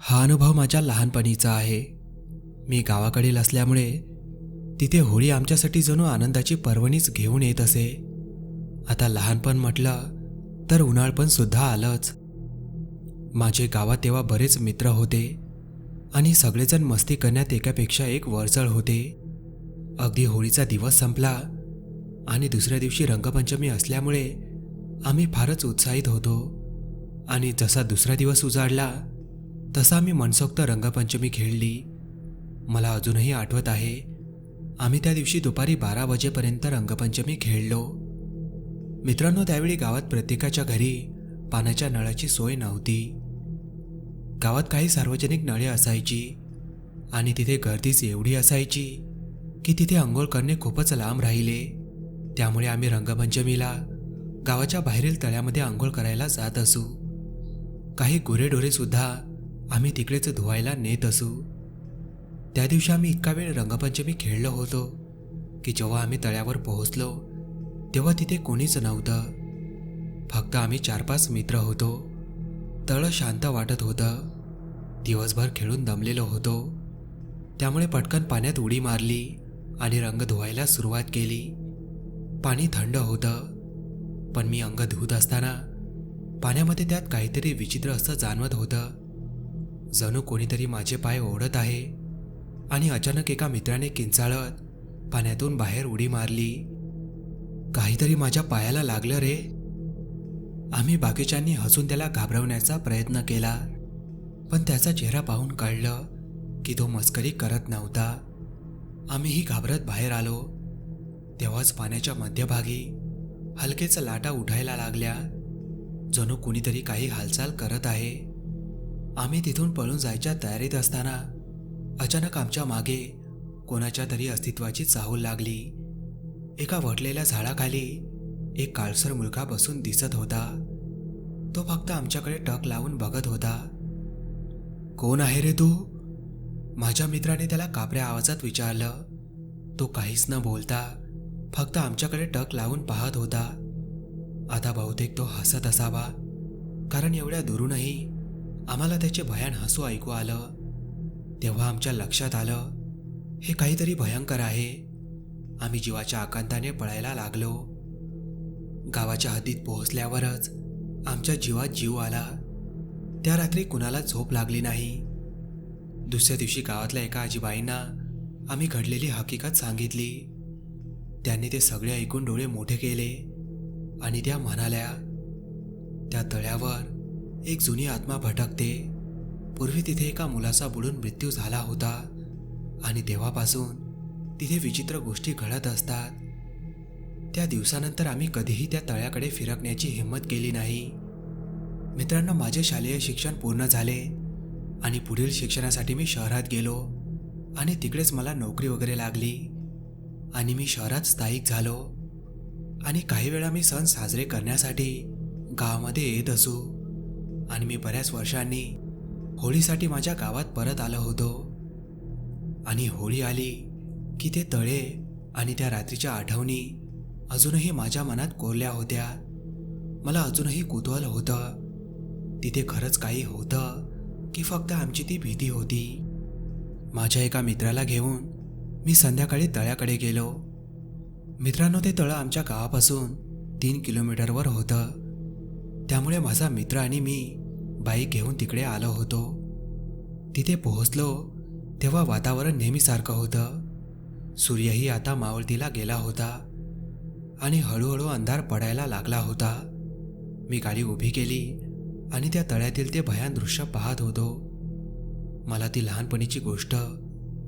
हा अनुभव माझ्या लहानपणीचा आहे. मी गावाकडील असल्यामुळे तिथे होळी आमच्यासाठी जणू आनंदाची पर्वणीच घेऊन येत असे. आता लहानपण म्हटलं तर उन्हाळपण सुद्धा आलंच. माझे गावात तेव्हा बरेच मित्र होते आणि सगळेजण मस्ती करण्यात एकापेक्षा एक वरचळ होते. अगदी होळीचा दिवस संपला आणि दुसऱ्या दिवशी रंगपंचमी असल्यामुळे आम्ही फारच उत्साहित होतो आणि जसा दुसरा दिवस उजाडला तसा आम्ही मनसोक्त रंगपंचमी खेळली. मला अजूनही आठवत आहे आम्ही त्या दिवशी दुपारी बारा वाजेपर्यंत रंगपंचमी खेळलो. मित्रांनो त्यावेळी गावात प्रत्येकाच्या घरी पाण्याच्या नळाची सोय नव्हती. गावात काही सार्वजनिक नळे असायची आणि तिथे गर्दीच एवढी असायची की तिथे आंघोळ करणे खूपच लांब राहिले. त्यामुळे आम्ही रंगपंचमीला गावाच्या बाहेरील तळ्यामध्ये आंघोळ करायला जात असू. काही गुरेढोरेसुद्धा आम्ही तिकडेच धुवायला नेत असू. त्या दिवशी आम्ही इतका वेळ रंगपंचमी खेळलो होतो की जेव्हा आम्ही तळ्यावर पोहोचलो तेव्हा तिथे कोणीच नव्हतं. फक्त आम्ही चार पाच मित्र होतो. तळ शांत वाटत होतं. दिवसभर खेळून दमलेलो होतो. त्यामुळे पटकन पाण्यात उडी मारली आणि रंग धुवायला सुरुवात केली. पाणी थंड होतं. पण मी अंग धुत असताना पाण्यामध्ये त्यात काहीतरी विचित्र असं जाणवत होतं. जणू कोणीतरी माझे पाय ओढत आहे. आणि अचानक एका मित्राने किंचाळत पाण्यातून बाहेर उडी मारली. काहीतरी माझ्या पायाला लागलं रे. आम्ही बाकीच्यांनी हसून त्याला घाबरवण्याचा प्रयत्न केला पण त्याचा चेहरा पाहून कळलं की तो मस्करी करत नव्हता. आम्हीही घाबरत बाहेर आलो. तेव्हाच पाण्याच्या मध्यभागी हलकेच लाटा उठायला लागल्या. जणू कुणीतरी काही हालचाल करत आहे. आम्ही तिथून पळून जायच्या तयारीत असताना अचानक आमच्या मागे कोणाच्या तरी अस्तित्वाची चाहूल लागली. एका वटलेल्या झाडाखाली एक काळसर मुलगा बसून दिसत होता. तो फक्त आमच्याकडे टक लावून बघत होता. कोण आहे रे तू? माझ्या मित्राने त्याला कापऱ्या आवाजात विचारलं. तो काहीच न बोलता फक्त आमच्याकडे टक लावून पाहत होता. आता बहुतेक तो हसत असावा कारण एवढ्या दुरूनही आम्हाला त्याचे भयान हसू ऐकू आलं. तेव्हा आमच्या लक्षात आलं हे काहीतरी भयंकर आहे. आम्ही जीवाच्या आकांताने पळायला लागलो. गावाच्या हद्दीत पोहोचल्यावरच आमच्या जीवात जीव आला. त्या रात्री कुणाला झोप लागली नाही. दुसऱ्या दिवशी गावातल्या एका आजीबाईंना आम्ही घडलेली हकीकत सांगितली. त्यांनी ते सगळे ऐकून डोळे मोठे केले आणि त्या म्हणाल्या त्या तळ्यावर एक जुनी आत्मा भटकते. पूर्वी तिथे एका मुलाचा बुडून मृत्यू झाला होता. आणि तेव्हापासून तिथे विचित्र गोष्टी घडत असतात. त्या दिवसानंतर आम्ही कधीही त्या तळ्याकडे फिरकण्याची हिंमत केली नाही. मित्रांनो माझे शालेय शिक्षण पूर्ण झाले आणि पुढील शिक्षणासाठी मी शहरात गेलो आणि तिकडेच मला नोकरी वगैरे लागली आणि मी शहरात स्थायिक झालो. आणि काही वेळा मी सण साजरे करण्यासाठी गावामध्ये येत असू आणि मी बऱ्याच वर्षांनी होळीसाठी माझ्या गावात परत आलो होतो. आणि होळी आली की ते तळे आणि त्या रात्रीच्या आठवणी अजूनही माझ्या मनात कोरल्या होत्या. मला अजूनही कुतूहल होतं. तिथे खरंच काही होतं की फक्त आमची ती भीती होती. माझ्या एका मित्राला घेऊन मी संध्याकाळी तळ्याकडे गेलो. मित्रांनो ते तळं आमच्या गावापासून तीन किलोमीटरवर होतं. त्यामुळे माझा मित्र आणि मी बाईक घेऊन तिकडे आलो होतो. तिथे पोहोचलो तेव्हा वातावरण नेहमीसारखं होतं. सूर्यही आता मावळतीला गेला होता आणि हळूहळू अंधार पडायला लागला होता. मी गाडी उभी केली आणि त्या तळ्यातील ते भयान दृश्य पाहत होतो. मला ती लहानपणीची गोष्ट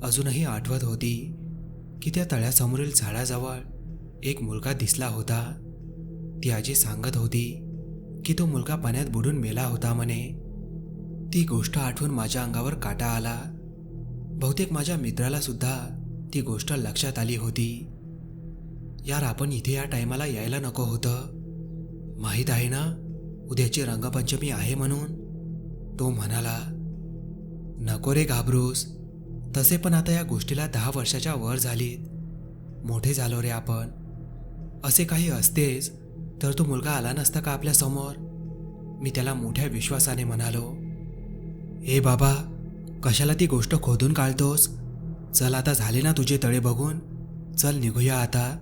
अजूनही आठवत होती की त्या तळ्यासमोरील झाडाजवळ एक मुलगा दिसला होता. ती आजी सांगत होती की तो मुलगा पाण्यात बुडून मेला होता म्हणे. ती गोष्ट आठवून माझ्या अंगावर काटा आला. बहुतेक माझ्या मित्राला सुद्धा ती गोष्ट लक्षात आली होती. यार आपण इथे या टायमाला यायला नको होतं. माहीत आहे ना उद्याची रंगपंचमी आहे म्हणून. तो म्हणाला नको रे घाबरूस. तसे पण आता या गोष्टीला दहा वर्षाच्या वर झालीत. मोठे झालो रे आपण. असे काही असतेच तर तो मुलगा आला नसता का आपल्यासमोर मी त्याला मोठ्या विश्वासाने म्हणालो हे बाबा कशाला ती गोष्ट खोदून काढतोस? चल आता झाले ना तुझे तळे बघून. चल निघूया आता.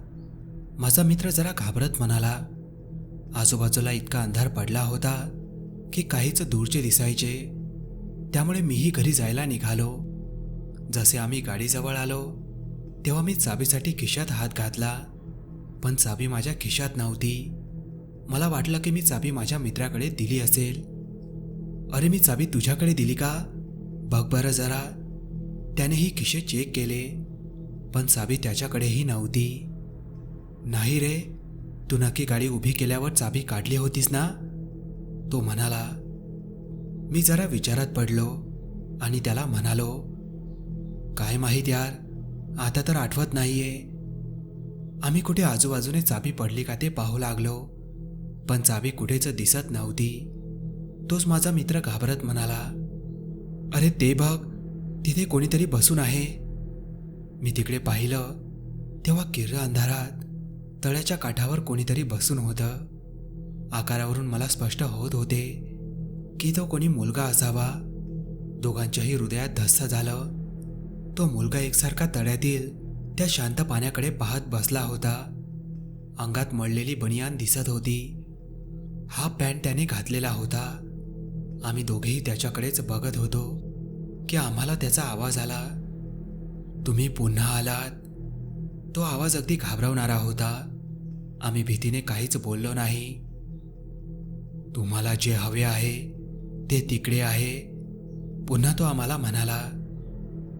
माझा मित्र जरा घाबरत म्हणाला. आजूबाजूला इतका अंधार पडला होता की काहीच दूरचे दिसायचे. त्यामुळे मीही घरी जायला निघालो. जसे आम्ही गाडीजवळ आलो तेव्हा मी चाबीसाठी खिशात हात घातला. पण चाबी माझ्या खिशात नव्हती. मला वाटलं की मी चाबी माझ्या मित्राकडे दिली असेल. अरे मी चाबी तुझ्याकडे दिली का? बघ बरं जरा. त्यानेही खिशे चेक केले पण चाबी त्याच्याकडेही नव्हती. नाही रे तू नक्की गाडी उभी केल्यावर चाबी काढली होतीस ना? तो म्हणाला. मी जरा विचारात पडलो आणि त्याला म्हणालो काय माहीत यार आता तर आठवत नाहीये. आम्ही कुठे आजूबाजूने चाबी पडली का ते पाहू लागलो. पण चावी कुठेच दिसत नव्हती. तोच माझा मित्र घाबरत म्हणाला अरे ते बघ तिथे कोणीतरी बसून आहे. मी तिकडे पाहिलं तेव्हा किर्र अंधारात तळ्याच्या काठावर कोणीतरी बसून होतं. आकारावरून मला स्पष्ट होत होते की तो कोणी मुलगा असावा. दोघांच्याही हृदयात धस्स झालं. तो मुलगा एकसारखा तळ्यातील त्या शांत पाण्याकडे पाहत बसला होता. अंगात मळलेली बनियान दिसत होती. हा पॅन्ट त्याने घातलेला होता. आम्ही दोघेही त्याच्याकडेच बघत होतो की आम्हाला त्याचा आवाज आला. तुम्ही पुन्हा आलात. तो आवाज अगदी घाबरवणारा होता. आम्ही भीतीने काहीच बोललो नाही. तुम्हाला जे हवे आहे ते तिकडे आहे. पुन्हा तो आम्हाला म्हणाला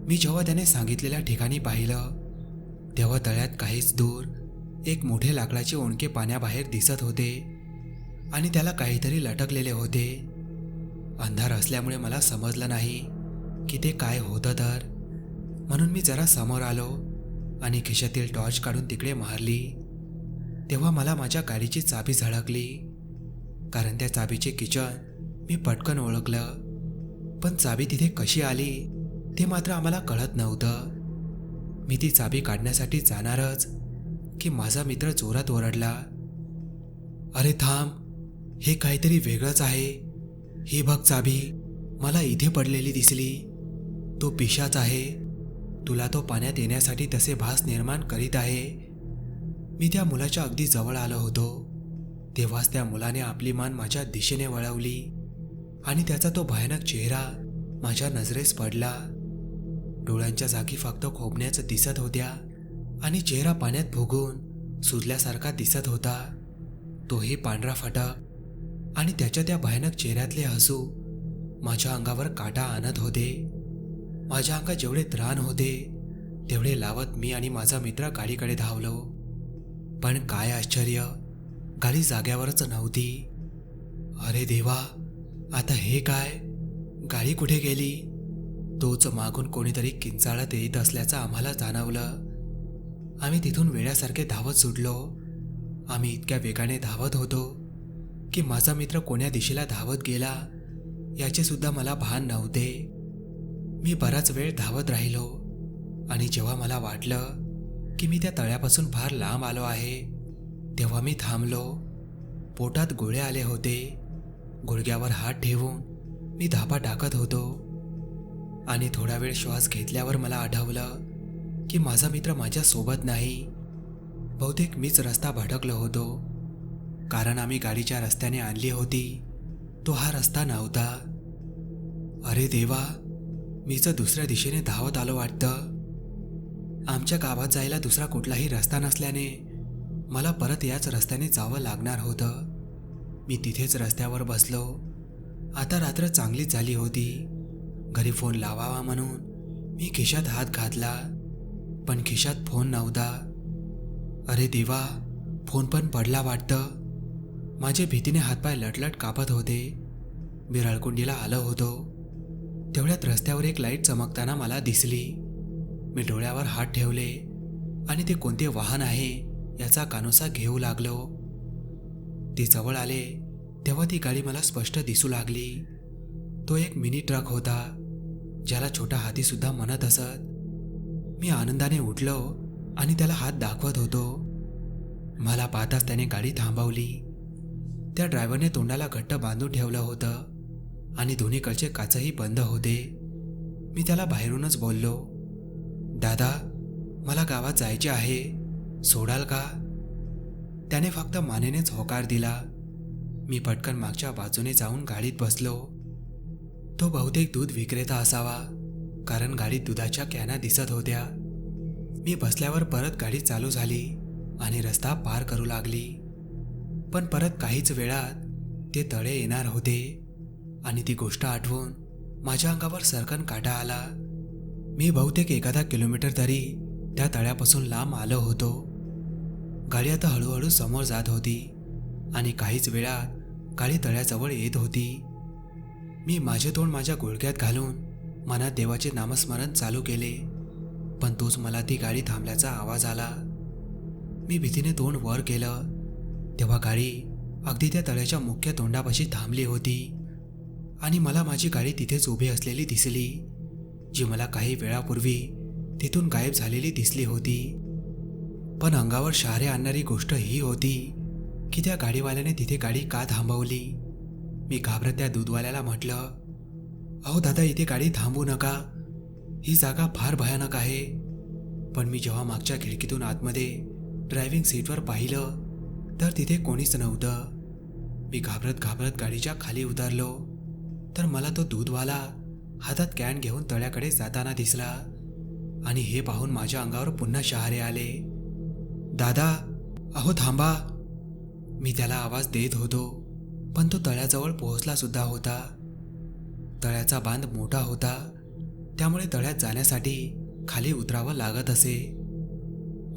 मी जेव्हा त्याने सांगितलेल्या ठिकाणी पाहिलं तेव्हा तळ्यात काहीच दूर एक मोठे लाकडाचे ओणके पाण्याबाहेर दिसत होते. आणि त्याला काहीतरी लटकलेले होते. अंधार असल्यामुळे मला समजलं नाही की ते काय होतं तर. म्हणून मी जरा समोर आलो आणि खिशातील टॉर्च काढून तिकडे मारली. तेव्हा मला माझ्या गाडीची चाबी झळकली. कारण त्या चाबीचे किचन मी पटकन ओळखलं. पण चाबी तिथे कशी आली ते मात्र आम्हाला कळत नव्हतं. मी ती चाबी काढण्यासाठी जाणारच की माझा मित्र जोरात ओरडला. अरे थांब हे काहीतरी वेगळंच आहे. ही बघ चाबी मला इथे पडलेली दिसली. तो पिशाच आहे. तुला तो पाण्यात येण्यासाठी तसे भास निर्माण करीत आहे. मी त्या मुलाच्या अगदी जवळ आलो होतो. तेव्हाच त्या मुलाने आपली मान माझ्या दिशेने वळवली आणि त्याचा तो भयानक चेहरा माझ्या नजरेस पडला. डोळ्यांच्या जागी फक्त खोबण्याचं दिसत होत्या आणि चेहरा पाण्यात भोगून सुजल्यासारखा दिसत होता. तोही पांढरा फटक आणि त्याच्या त्या भयानक चेहऱ्यातले हसू माझ्या अंगावर काटा आणत होते. माझ्या अंगात जेवढे त्राण होते तेवढे लावत मी आणि माझा मित्र गाडीकडे धावलो. पण काय आश्चर्य गाडी जाग्यावरच नव्हती. अरे देवा आता हे काय? गाडी कुठे गेली? तोच मागून कोणीतरी किंचाळत येत असल्याचं आम्हाला जाणवलं. आम्ही तिथून वेळ्यासारखे धावत सुटलो. आम्ही इतक्या वेगाने धावत होतो. की माझा मित्र कोण्या दिशेला धावत गेला याचे सुद्धा मला भान नव्हते. मी बराच वेळ धावत राहिलो आणि जेव्हा मला वाटलं की मी त्या तळ्यापासून फार लांब आलो आहे तेव्हा मी थांबलो. पोटात गोळे आले होते. गुडघ्यावर हात ठेवून मी धापा टाकत होतो. आणि थोडा वेळ श्वास घेतल्यावर मला आठवलं की माझा मित्र माझ्यासोबत नाही. बहुतेक मीच रस्ता भटकलो होतो. कारण आम्ही गाडीच्या रस्त्याने आणली होती. तो हा रस्ता नव्हता. अरे देवा मीच दुसऱ्या दिशेने धावत आलो वाटतं. आमच्या गावात जायला दुसरा कुठलाही रस्ता नसल्याने मला परत याच रस्त्याने जावं लागणार होतं. मी तिथेच रस्त्यावर बसलो. आता रात्र चांगलीच झाली होती. घरी फोन लावावा म्हणून मी खिशात हात घातला पण खिशात फोन नव्हता. अरे देवा फोन पण पडला वाटतं. माझे भीतीने हातपाय लटलट कापत होते. मी रळकुंडीला आलो होतो. तेवढ्यात रस्त्यावर एक लाइट चमकताना मला दिसली. मी डोळ्यावर हात ठेवले आणि ते कोणते वाहन आहे याचा कानोसा घेऊ लागलो. ती जवळ आले तेव्हा ती गाडी मला स्पष्ट दिसू लागली. तो एक मिनी ट्रक होता ज्याला छोटा हातीसुद्धा म्हणत असत. मी आनंदाने उठलो आणि त्याला हात दाखवत होतो. मला पाहताच त्याने गाडी थांबवली. त्या ड्रायव्हरने तोंडाला घट्ट बांधून ठेवलं होतं आणि दोन्हीकडचे काचही बंद होते. मी त्याला बाहेरूनच बोललो दादा मला गावात जायचे आहे. सोडाल का? त्याने फक्त मानेनेच होकार दिला. मी पटकन मागच्या बाजूने जाऊन गाडीत बसलो. तो बहुतेक दूध विक्रेता असावा कारण गाडीत दुधाच्या कॅना दिसत होत्या. मी बसल्यावर परत गाडी चालू झाली आणि रस्ता पार करू लागली. पण परत काहीच वेळात ते तळे येणार होते आणि ती गोष्ट आठवून माझ्या अंगावर सरकन काटा आला. मी बहुतेक एखादा किलोमीटर तरी त्या तळ्यापासून लांब आलो होतो. गाडी आता हळूहळू समोर जात होती आणि काहीच वेळात गाडी तळ्याजवळ येत होती. मी माझे तोंड माझ्या गुळक्यात घालून मनात देवाचे नामस्मरण चालू केले पण तोच मला ती गाडी थांबल्याचा आवाज आला. मी भीतीने तोंड वर केलं तेव्हा गाडी अगदी त्या तळ्याच्या मुख्य तोंडापाशी थांबली होती आणि मला माझी गाडी तिथेच उभी असलेली दिसली जी मला काही वेळापूर्वी तिथून गायब झालेली दिसली होती. पण अंगावर शहारे आणणारी गोष्ट ही होती की त्या गाडीवाल्याने तिथे गाडी का थांबवली? मी घाबरत त्या दूधवाल्याला म्हटलं अहो दादा इथे गाडी थांबू नका. ही जागा फार भयानक आहे. पण मी जेव्हा मागच्या खिडकीतून आतमध्ये ड्रायव्हिंग सीटवर पाहिलं तर तिथे कोणीच नव्हतं. मी घाबरत घाबरत गाडीच्या खाली उतरलो. तर मला तो दूधवाला हातात कॅन घेऊन तळ्याकडे जाताना दिसला आणि हे पाहून माझ्या अंगावर पुन्हा शहारे आले. दादा अहो थांबा. मी त्याला आवाज देत होतो पण तो तळ्याजवळ पोहोचला सुद्धा होता. तळ्याचा बांध मोठा होता त्यामुळे तळ्यात जाण्यासाठी खाली उतरावं लागत असे.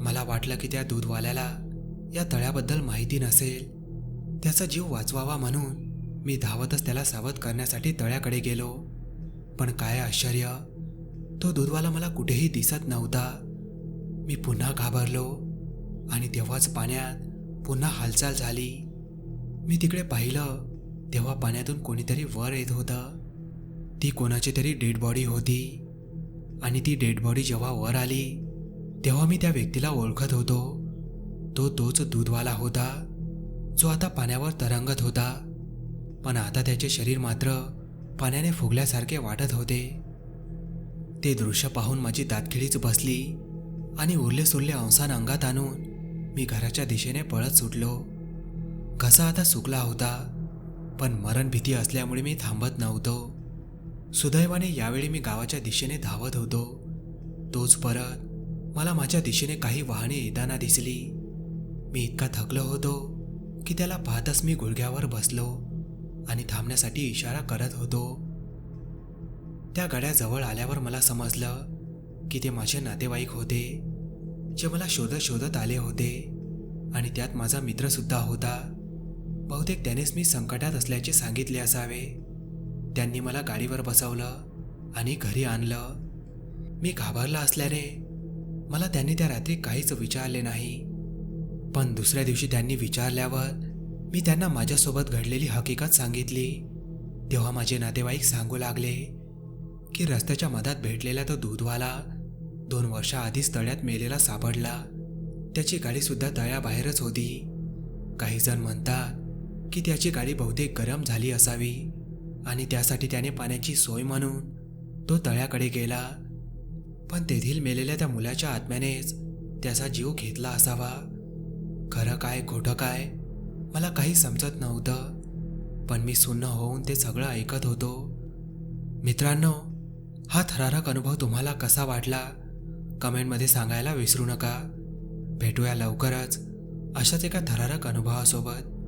मला वाटलं की त्या दूधवाल्याला या तळ्याबद्दल माहिती नसेल. त्याचा जीव वाचवावा म्हणून मी धावतच त्याला सावध करण्यासाठी तळ्याकडे गेलो. पण काय आश्चर्य तो दूधवाला मला कुठेही दिसत नव्हता. मी पुन्हा घाबरलो आणि तेव्हाच पाण्यात पुन्हा हालचाल झाली. मी तिकडे पाहिलं तेव्हा पाण्यातून कोणीतरी वर येत होतं. ती कोणाची तरी डेड बॉडी होती आणि ती डेड बॉडी जेव्हा वर आली तेव्हा मी त्या व्यक्तीला ओळखत होतो. तो तोच दूधवाला होता जो आता पाण्यावर तरंगत होता. पण आता त्याचे शरीर मात्र पाण्याने फुगल्यासारखे वाटत होते. ते दृश्य पाहून माझी दातखिळीच बसली आणि उरले सुरले अंसान अंगात आणून मी घराच्या दिशेने पळत सुटलो. घसा आता सुकला होता पण मरण भीती असल्यामुळे मी थांबत नव्हतो. सुदैवाने यावेळी मी गावाच्या दिशेने धावत होतो. तोच परत मला माझ्या दिशेने काही वाहने येताना दिसली. मी इतका थकलो होतो की त्याला पाहतच मी गुडघ्यावर बसलो आणि थांबण्यासाठी इशारा करत होतो. त्या गाड्याजवळ आल्यावर मला समजलं की ते माझे नातेवाईक होते जे मला शोधत शोधत आले होते आणि त्यात माझा मित्रसुद्धा होता. बहुतेक त्यानेच मी संकटात असल्याचे सांगितले असावे. त्यांनी मला गाडीवर बसवलं आणि घरी आणलं. मी घाबरला असल्याने मला त्यांनी त्या रात्री काहीच विचारले नाही. पण दुसऱ्या दिवशी त्यांनी विचारल्यावर मी त्यांना माझ्यासोबत घडलेली हकीकत सांगितली. तेव्हा माझे नातेवाईक सांगू लागले की रस्त्याच्या मधात भेटलेला तो दूधवाला दोन वर्षाआधीच तळ्यात मेलेला सापडला. त्याची गाडीसुद्धा तळ्याबाहेरच होती. काही जण म्हणतात की त्याची गाडी बहुतेक गरम झाली असावी आणि त्यासाठी त्याने पाण्याची सोय म्हणून तो तळ्याकडे गेला. पण तेथील मेलेल्या त्या मुलाच्या आत्म्यानेच त्याचा जीव घेतला असावा. खरं काय खोटं काय मला काही समजत नव्हतं. पण मी सुन्न होऊन ते सगळं ऐकत होतो. मित्रांनो हा थरारक अनुभव तुम्हाला कसा वाटला? कमेंटमध्ये सांगायला विसरू नका. भेटूया लवकरच अशाच एका थरारक अनुभवासोबत.